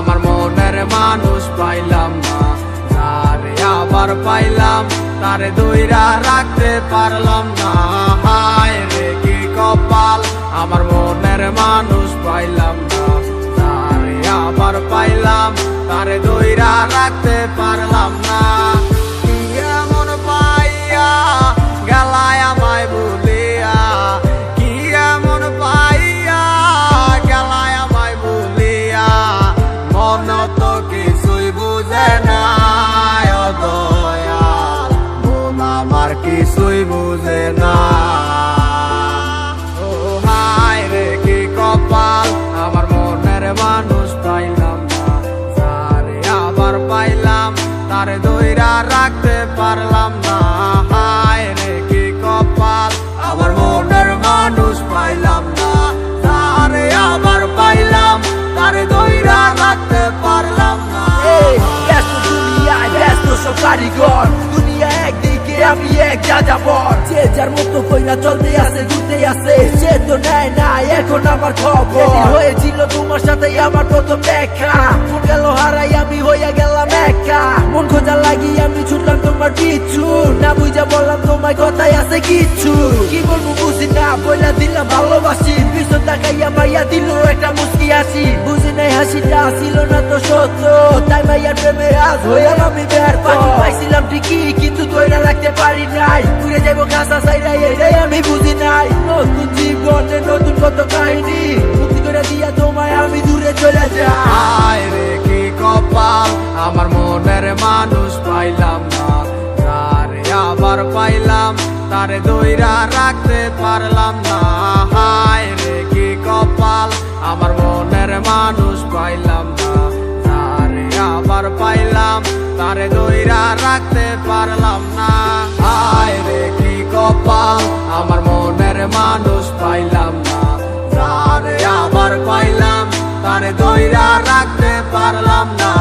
আমার মনের মানুষ পাইলাম না। তারে আবার পাইলাম। তারে দইরা রাখতে পারলাম না। হায় রে, কি কপাল। আমার মনের মানুষ পাইলাম না। তারে আবার পাইলাম। তারে দইরা রাখতে পারলাম না। কিছুই বুঝে না। ও হায় রে, কি কপাল। আমার মনের মানুষ পাইলাম না। তারে আবার পাইলাম, তারে দইরা রাখতে পারলাম না। হায় রে কপাল। আমার মনের মানুষ পাইলাম না। তারে আবার পাইলাম, তারে দইরা রাখতে পারলাম কারিগর। দুনিয়া আমি এক যাযাবর যে যার মতো কইরা চলতে আছে ঘুরতে আছে সে তো নেয় না এখন আমার খবর। হয়েছিল তোমার সাথে আমার প্রথম দেখা। মন গেল হারাই আমি হইয়া গেলাম একা। মন খোঁজা লাগি আমি ছুটলাম তোমার পিছু। না বুঝা বললাম তোমার কথাই আছে কিছু। কি বলব বুঝি না বইলা দিলাম ভালোবাসি। পিছন তাকাইয়া মাইয়া দিল একটা মুস্কি হাসি। বুঝি নাই হাসিটা ছিল না তো সত্য। তাই মাইয়ার প্রেমে আজ হইলাম আমি পানি পাইছিলাম ঠিকই কিন্তু ধরে রাখতে পারি নাই। ঘুরে যাব কাঁচা সাইডাই এটাই আমি বুঝি নাই। নতুন জীবনে নতুন কত কাহিনী। মুক্তি করে দিয়া তোমায় আমি দূরে চলে যাই। রে কি কপাল? আমার মনের মানুষ পাইলাম না। তারে আবার পাইলাম। তারে দইরা রাখতে পারলাম না। তোমারে দইরা রাখতে পারলাম না। আয় রে, কি কপাল, আমার মনের মানুষ পাইলাম না। আমার আবার পাইলাম তারে দইরা রাখতে পারলাম না।